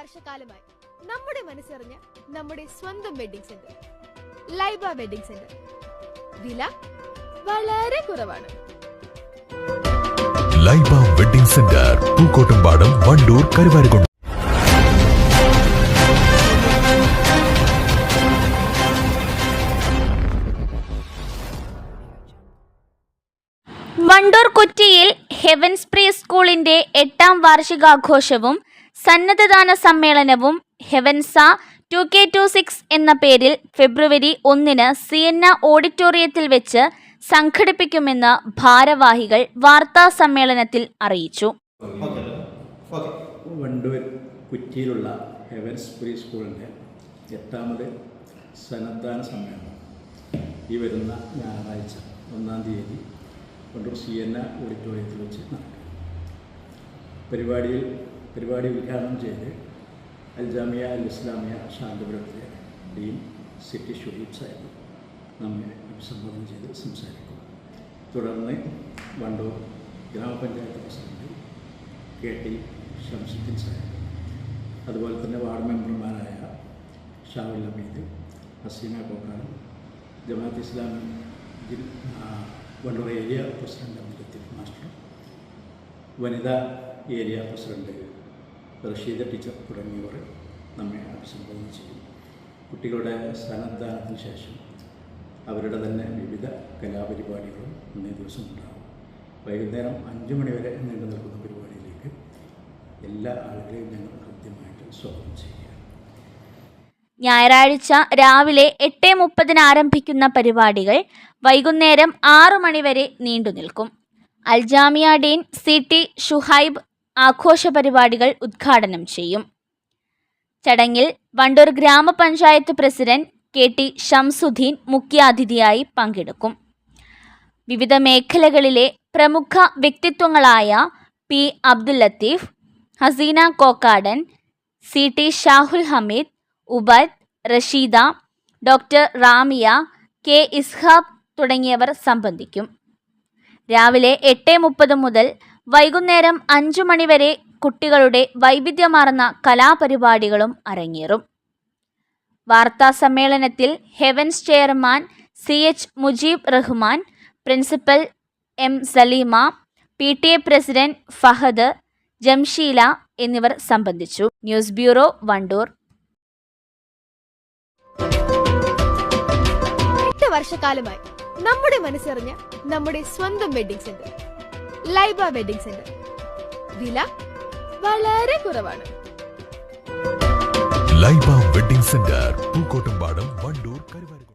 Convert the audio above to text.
വർഷക്കാലമായി നമ്മുടെ മനസ്സറിഞ്ഞ നമ്മുടെ സ്വന്തം wedding centre Laiba wedding centre വില വളരെ കുറവാണ്. Laiba wedding centre Pookkottumpadam Wandoor Karuvarakundu. Wandoor കുറ്റിയിൽ ഹെവൻസ് പ്രീ സ്കൂളിന്റെ എട്ടാം വാർഷികാഘോഷവും സന്നദ്ധദാന സമ്മേളനവും Heavens two K two six എന്ന പേരിൽ ഫെബ്രുവരി ഒന്നിന് സിയന്ന ഓഡിറ്റോറിയത്തിൽ വെച്ച് സംഘടിപ്പിക്കുമെന്ന് ഭാരവാഹികൾ വാർത്താ സമ്മേളനത്തിൽ അറിയിച്ചു. വണ്ടൂർ കുറ്റിയിലുള്ള ഹെവൻസ് പ്രീ സ്കൂളിന്റെ എട്ടാമത് സന്നദ്ധാന സമ്മേളനം. ഈ വരുന്ന ഞായറാഴ്ച ഒന്നാം തീയതി വണ്ടൂർ സി എൻ ഓഡിറ്റോറിയത്തിൽ വെച്ച് നടക്കും. പരിപാടിയിൽ പരിപാടി ഉദ്ഘാടനം ചെയ്ത് Aljamia Al Islamia ശാന്തപുരത്തെ dean C T Shuhaib Sahib നമ്മെ അഭിസംബോധന ചെയ്ത് സംസാരിക്കും. തുടർന്ന് വണ്ടൂർ ഗ്രാമപഞ്ചായത്ത് president K T Shamsuddin Sahib അതുപോലെ തന്നെ വാർഡ് മെമ്പർമാരായ Shaul Hameed Haseena Kokkad Jamaat Islami Wandoor area president Abdul Latheef master വനിതാ ഏരിയ പ്രസിഡന്റ് റഷീദ ടീച്ചർ തുടങ്ങിയവർ നമ്മെ അഭിസംബോധന ചെയ്യും. കുട്ടികളുടെ സ്ഥാനദാനത്തിന് ശേഷം അവരുടെ തന്നെ വിവിധ കലാപരിപാടികളും അന്നേ ദിവസം ഉണ്ടാകും. വൈകുന്നേരം അഞ്ച് മണിവരെ നീണ്ടു നിൽക്കുന്ന പരിപാടിയിലേക്ക് എല്ലാ ആളുകളെയും ഞങ്ങൾ കൃത്യമായിട്ട് സ്വാഗതം ചെയ്യുക ഞായറാഴ്ച രാവിലെ എട്ട് മുപ്പതിന് ആരംഭിക്കുന്ന പരിപാടികൾ വൈകുന്നേരം ആറു മണിവരെ നീണ്ടു നിൽക്കും. Aljamia dean C T Shuhaib ആഘോഷ പരിപാടികൾ ഉദ്ഘാടനം ചെയ്യും. ചടങ്ങിൽ വണ്ടൂർ ഗ്രാമപഞ്ചായത്ത് പ്രസിഡന്റ് കെ ടി ഷംസുദ്ദീൻ മുഖ്യാതിഥിയായി പങ്കെടുക്കും. വിവിധ മേഖലകളിലെ പ്രമുഖ വ്യക്തിത്വങ്ങളായ P Abdul Latheef Haseena Kokkadan C T Shahul Hameed Ubaid Rasheeda doctor Ramiya K Ishab തുടങ്ങിയവർ സംബന്ധിക്കും. രാവിലെ എട്ട് മുപ്പത് മുതൽ വൈകുന്നേരം അഞ്ചു മണിവരെ കുട്ടികളുടെ വൈവിധ്യമാർന്ന കലാപരിപാടികളും അരങ്ങേറും. വാർത്താ സമ്മേളനത്തിൽ Heavens chairman C H Mujeeb Rahman principal M Saleema P T A president Fahad Jamsheela എന്നിവർ സംബന്ധിച്ചു. News bureau Wandoor. എട്ട് വർഷക്കാലമായി നമ്മുടെ മനസ്സറിഞ്ഞ നമ്മുടെ സ്വന്തം wedding centre. Laiba wedding centre. വില വളരെ കുറവാണ്. Laiba wedding centre Pookkottumpadam Wandoor Karuvarakundu.